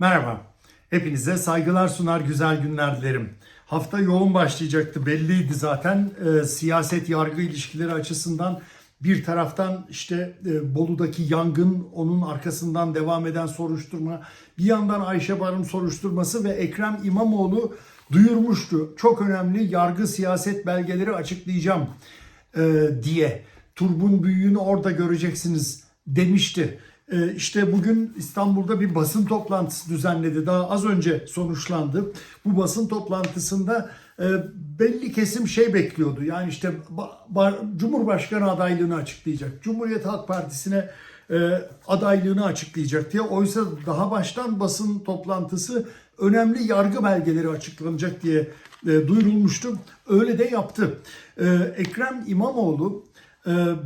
Merhaba. Hepinize saygılar sunar güzel günler dilerim. Hafta yoğun başlayacaktı belliydi zaten. Ee, siyaset yargı ilişkileri açısından bir taraftan işte e, Bolu'daki yangın, onun arkasından devam eden soruşturma, bir yandan Ayşe Barım soruşturması ve Ekrem İmamoğlu duyurmuştu. Çok önemli yargı siyaset belgeleri açıklayacağım e, diye. Turbun büyüğünü orada göreceksiniz demişti. E, işte bugün İstanbul'da bir basın toplantısı düzenledi. Daha az önce sonuçlandı. Bu basın toplantısında e, belli kesim şey bekliyordu. Yani işte ba- ba- Cumhurbaşkanı adaylığını açıklayacak. Cumhuriyet Halk Partisi'ne e, adaylığını açıklayacak diye. Oysa daha baştan basın toplantısı önemli yargı belgeleri açıklanacak diye e, duyurulmuştu. Öyle de yaptı. Ekrem İmamoğlu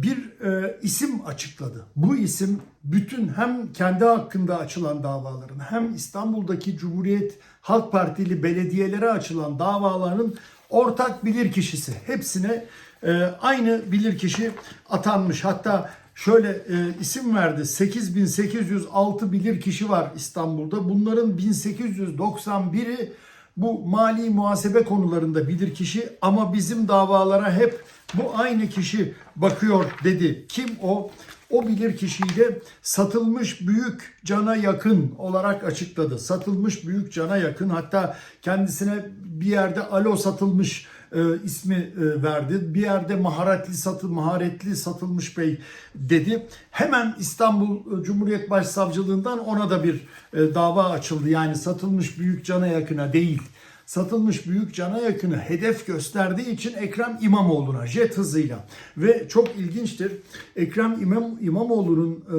bir e, isim açıkladı. Bu isim bütün hem kendi hakkında açılan davaların hem İstanbul'daki Cumhuriyet Halk Partili belediyelere açılan davaların ortak bilirkişisi. Hepsine e, aynı bilirkişi atanmış. Hatta şöyle e, isim verdi. 8806 bilirkişi var İstanbul'da. Bunların 1891'i bu mali muhasebe konularında bilirkişi ama bizim davalara hep bu aynı kişi bakıyor dedi. Kim o? O bilirkişiyi de satılmış büyük cana yakın olarak açıkladı. Satılmış büyük cana yakın hatta kendisine bir yerde alo satılmış e, ismi e, verdi. Bir yerde maharetli satı maharetli satılmış bey dedi. Hemen İstanbul e, Cumhuriyet Başsavcılığından ona da bir e, dava açıldı. Yani satılmış büyük cana yakına değil satılmış büyük cana yakını hedef gösterdiği için Ekrem İmamoğlu'na jet hızıyla ve çok ilginçtir Ekrem İmam İmamoğlu'nun e,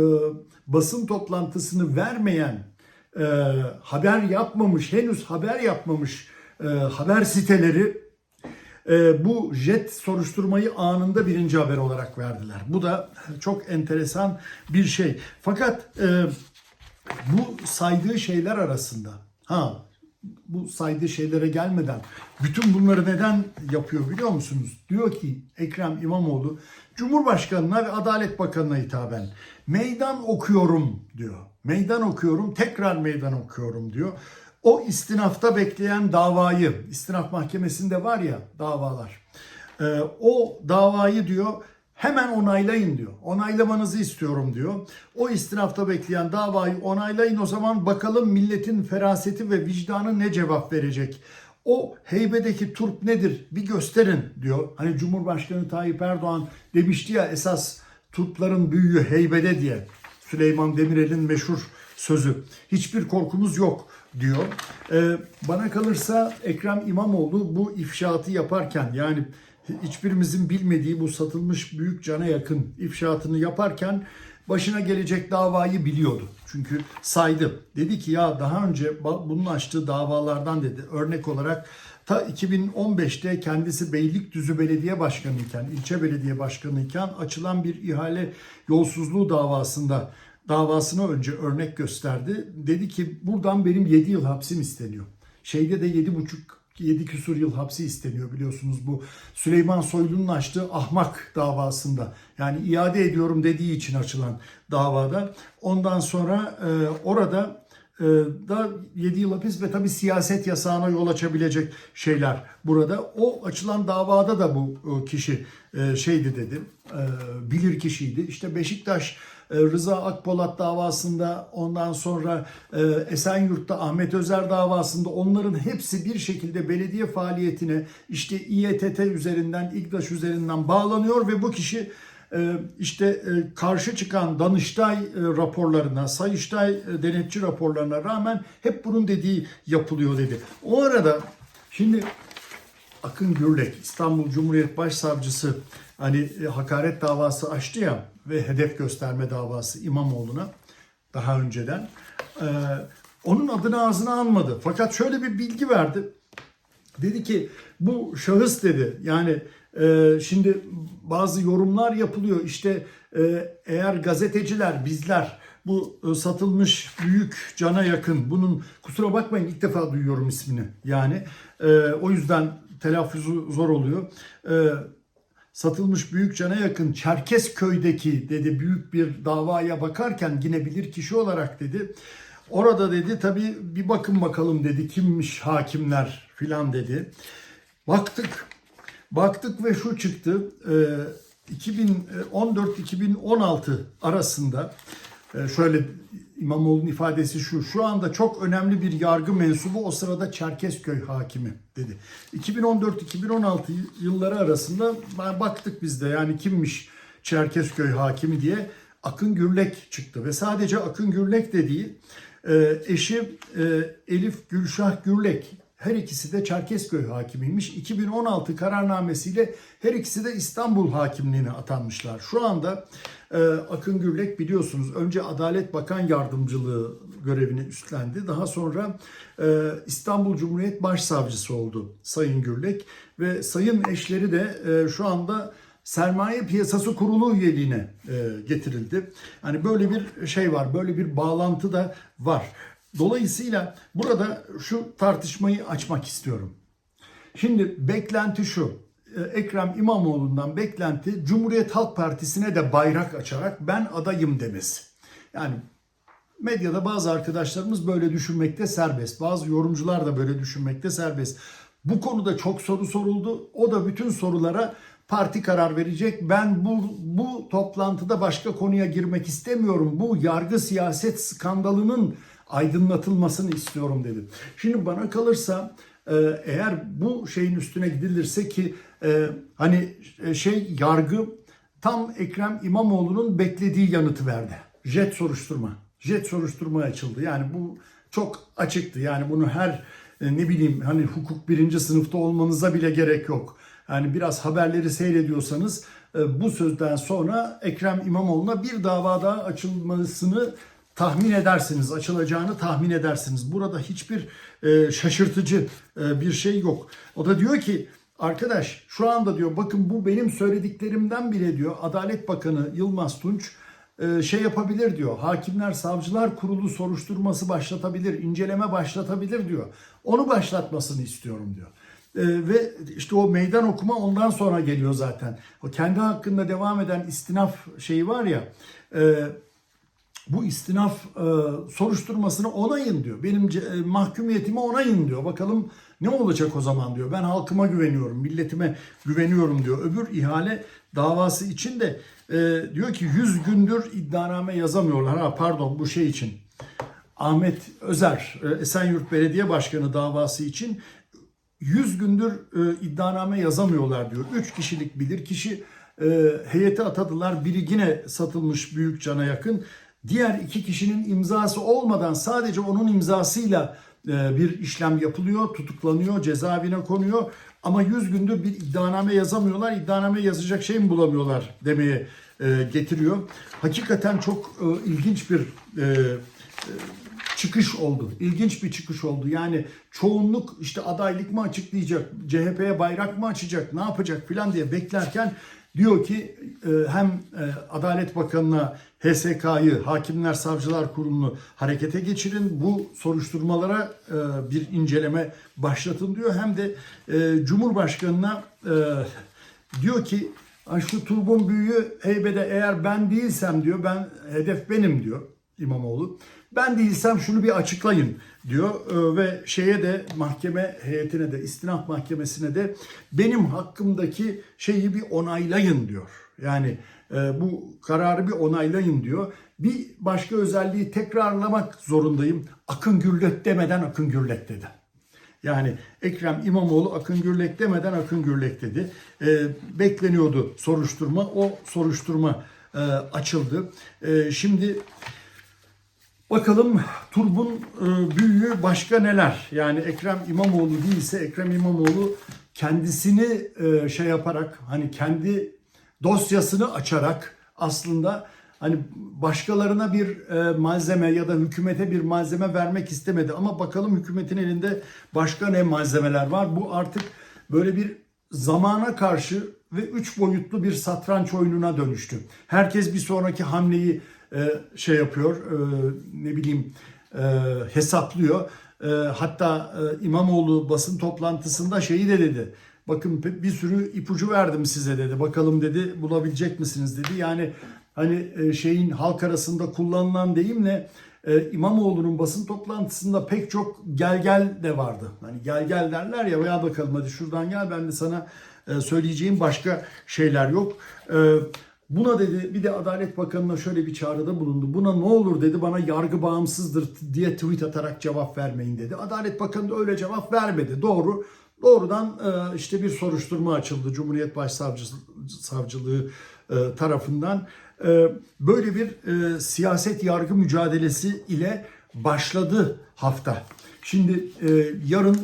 basın toplantısını vermeyen e, haber yapmamış henüz haber yapmamış e, haber siteleri e, bu jet soruşturmayı anında birinci haber olarak verdiler. Bu da çok enteresan bir şey. Fakat e, bu saydığı şeyler arasında ha bu saydığı şeylere gelmeden bütün bunları neden yapıyor biliyor musunuz? Diyor ki Ekrem İmamoğlu Cumhurbaşkanına ve Adalet Bakanı'na hitaben meydan okuyorum diyor. Meydan okuyorum, tekrar meydan okuyorum diyor. O istinafta bekleyen davayı, istinaf mahkemesinde var ya davalar. O davayı diyor hemen onaylayın diyor. Onaylamanızı istiyorum diyor. O istinafta bekleyen davayı onaylayın o zaman bakalım milletin feraseti ve vicdanı ne cevap verecek. O heybedeki turp nedir bir gösterin diyor. Hani Cumhurbaşkanı Tayyip Erdoğan demişti ya esas turpların büyüğü heybede diye. Süleyman Demirel'in meşhur sözü. Hiçbir korkumuz yok diyor. Ee, bana kalırsa Ekrem İmamoğlu bu ifşaatı yaparken yani hiçbirimizin bilmediği bu satılmış büyük cana yakın ifşaatını yaparken başına gelecek davayı biliyordu. Çünkü saydı. Dedi ki ya daha önce bunun açtığı davalardan dedi örnek olarak ta 2015'te kendisi Beylikdüzü Belediye Başkanı iken, ilçe belediye başkanı iken açılan bir ihale yolsuzluğu davasında davasına önce örnek gösterdi. Dedi ki buradan benim 7 yıl hapsim isteniyor. Şeyde de 7,5 7 küsur yıl hapsi isteniyor biliyorsunuz bu Süleyman Soylu'nun açtığı ahmak davasında. Yani iade ediyorum dediği için açılan davada. Ondan sonra e, orada e, da 7 yıl hapis ve tabi siyaset yasağına yol açabilecek şeyler burada. O açılan davada da bu e, kişi e, şeydi dedi, e, bilir kişiydi. İşte Beşiktaş Rıza Akpolat davasında ondan sonra e, Esenyurt'ta Ahmet Özer davasında onların hepsi bir şekilde belediye faaliyetine işte İETT üzerinden, İGDAŞ üzerinden bağlanıyor ve bu kişi e, işte karşı çıkan Danıştay raporlarına, Sayıştay denetçi raporlarına rağmen hep bunun dediği yapılıyor dedi. O arada şimdi Akın Gürlek, İstanbul Cumhuriyet Başsavcısı hani hakaret davası açtı ya ve hedef gösterme davası İmamoğlu'na daha önceden. Ee, onun adını ağzına almadı. Fakat şöyle bir bilgi verdi. Dedi ki bu şahıs dedi yani e, şimdi bazı yorumlar yapılıyor. İşte e, eğer gazeteciler bizler bu e, satılmış büyük cana yakın bunun kusura bakmayın ilk defa duyuyorum ismini yani e, o yüzden telaffuzu zor oluyor. E, satılmış büyük cana yakın Çerkezköy'deki dedi büyük bir davaya bakarken yine bilir kişi olarak dedi Orada dedi tabii bir bakın bakalım dedi kimmiş hakimler filan dedi. Baktık. Baktık ve şu çıktı. Ee, 2014-2016 arasında e, şöyle İmamoğlu'nun ifadesi şu. Şu anda çok önemli bir yargı mensubu o sırada Çerkezköy hakimi dedi. 2014-2016 yılları arasında baktık biz de yani kimmiş Çerkezköy hakimi diye Akın Gürlek çıktı ve sadece Akın Gürlek de değil e, eşi e, Elif Gülşah Gürlek her ikisi de Çerkezköy hakimiymiş. 2016 kararnamesiyle her ikisi de İstanbul hakimliğine atanmışlar. Şu anda Akın Gürlek biliyorsunuz önce Adalet Bakan Yardımcılığı görevini üstlendi. Daha sonra e, İstanbul Cumhuriyet Başsavcısı oldu Sayın Gürlek ve sayın eşleri de e, şu anda Sermaye Piyasası Kurulu üyeliğine e, getirildi. Hani böyle bir şey var, böyle bir bağlantı da var. Dolayısıyla burada şu tartışmayı açmak istiyorum. Şimdi beklenti şu. E, Ekrem İmamoğlu'ndan beklenti Cumhuriyet Halk Partisi'ne de bayrak açarak ben adayım demesi. Yani medyada bazı arkadaşlarımız böyle düşünmekte serbest. Bazı yorumcular da böyle düşünmekte serbest. Bu konuda çok soru soruldu. O da bütün sorulara parti karar verecek. Ben bu bu toplantıda başka konuya girmek istemiyorum. Bu yargı siyaset skandalının aydınlatılmasını istiyorum dedi. Şimdi bana kalırsa eğer bu şeyin üstüne gidilirse ki e, hani e, şey yargı tam Ekrem İmamoğlu'nun beklediği yanıtı verdi. Jet soruşturma. Jet soruşturma açıldı. Yani bu çok açıktı. Yani bunu her ne bileyim hani hukuk birinci sınıfta olmanıza bile gerek yok. Yani biraz haberleri seyrediyorsanız bu sözden sonra Ekrem İmamoğlu'na bir dava daha açılmasını tahmin edersiniz, açılacağını tahmin edersiniz. Burada hiçbir e, şaşırtıcı e, bir şey yok. O da diyor ki arkadaş şu anda diyor bakın bu benim söylediklerimden bile diyor Adalet Bakanı Yılmaz Tunç e, şey yapabilir diyor. Hakimler Savcılar Kurulu soruşturması başlatabilir, inceleme başlatabilir diyor. Onu başlatmasını istiyorum diyor. E, ve işte o meydan okuma ondan sonra geliyor zaten. O kendi hakkında devam eden istinaf şeyi var ya e, bu istinaf e, soruşturmasını onayın diyor. Benim e, mahkumiyetimi onayın diyor. Bakalım ne olacak o zaman diyor. Ben halkıma güveniyorum, milletime güveniyorum diyor. Öbür ihale davası için de e, diyor ki 100 gündür iddianame yazamıyorlar. Ha pardon bu şey için. Ahmet Özer, e, Esenyurt Belediye Başkanı davası için 100 gündür e, iddianame yazamıyorlar diyor. 3 kişilik bilir kişi e, heyete atadılar. Biri yine satılmış büyük cana yakın. Diğer iki kişinin imzası olmadan sadece onun imzasıyla e, bir işlem yapılıyor, tutuklanıyor, cezaevine konuyor. Ama 100 gündür bir iddianame yazamıyorlar, iddianame yazacak şey mi bulamıyorlar demeye e, getiriyor. Hakikaten çok e, ilginç bir çıkış oldu. İlginç bir çıkış oldu. Yani çoğunluk işte adaylık mı açıklayacak, CHP'ye bayrak mı açacak, ne yapacak filan diye beklerken diyor ki hem Adalet Bakanı'na HSK'yı, Hakimler Savcılar Kurulu'nu harekete geçirin. Bu soruşturmalara e, bir inceleme başlatın diyor. Hem de e, Cumhurbaşkanı'na e, diyor ki şu turbun büyüğü heybede eğer ben değilsem diyor ben hedef benim diyor İmamoğlu. Ben değilsem şunu bir açıklayın diyor e, ve şeye de mahkeme heyetine de istinaf mahkemesine de benim hakkımdaki şeyi bir onaylayın diyor. Yani e, bu kararı bir onaylayın diyor. Bir başka özelliği tekrarlamak zorundayım. Akın Gürlek demeden Akın Gürlek dedi. Yani Ekrem İmamoğlu Akın Gürlek demeden Akın Gürlek dedi. E, bekleniyordu soruşturma. O soruşturma e, açıldı. E, şimdi bakalım Turbun e, büyüğü başka neler? Yani Ekrem İmamoğlu değilse Ekrem İmamoğlu kendisini e, şey yaparak hani kendi dosyasını açarak aslında hani başkalarına bir e, malzeme ya da hükümete bir malzeme vermek istemedi ama bakalım hükümetin elinde başka ne malzemeler var. Bu artık böyle bir zamana karşı ve üç boyutlu bir satranç oyununa dönüştü. Herkes bir sonraki hamleyi şey yapıyor, e, ne bileyim e, hesaplıyor. E, hatta e, İmamoğlu basın toplantısında şeyi de dedi. Bakın bir sürü ipucu verdim size dedi. Bakalım dedi bulabilecek misiniz dedi. Yani hani e, şeyin halk arasında kullanılan deyimle e, İmamoğlu'nun basın toplantısında pek çok gel gel de vardı. Hani gel gel derler ya veya bakalım hadi şuradan gel ben de sana e, söyleyeceğim başka şeyler yok. Buna dedi bir de Adalet Bakanı'na şöyle bir çağrıda bulundu. Buna ne olur dedi bana yargı bağımsızdır diye tweet atarak cevap vermeyin dedi. Adalet Bakanı da öyle cevap vermedi. Doğru. Doğrudan e, işte bir soruşturma açıldı Cumhuriyet Başsavcılığı e, tarafından. E, Böyle bir siyaset yargı mücadelesi ile başladı hafta. Şimdi yarın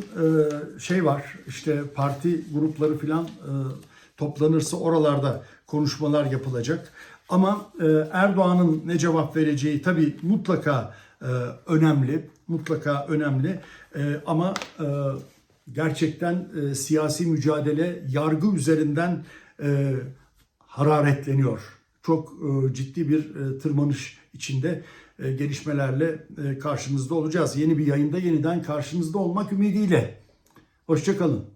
şey var işte parti grupları filan toplanırsa oralarda konuşmalar yapılacak. Ama e, Erdoğan'ın ne cevap vereceği tabii mutlaka e, önemli, mutlaka önemli. E, ama gerçekten siyasi mücadele yargı üzerinden hararetleniyor. Çok ciddi bir tırmanış içinde gelişmelerle karşınızda olacağız. Yeni bir yayında yeniden karşınızda olmak ümidiyle. Hoşçakalın.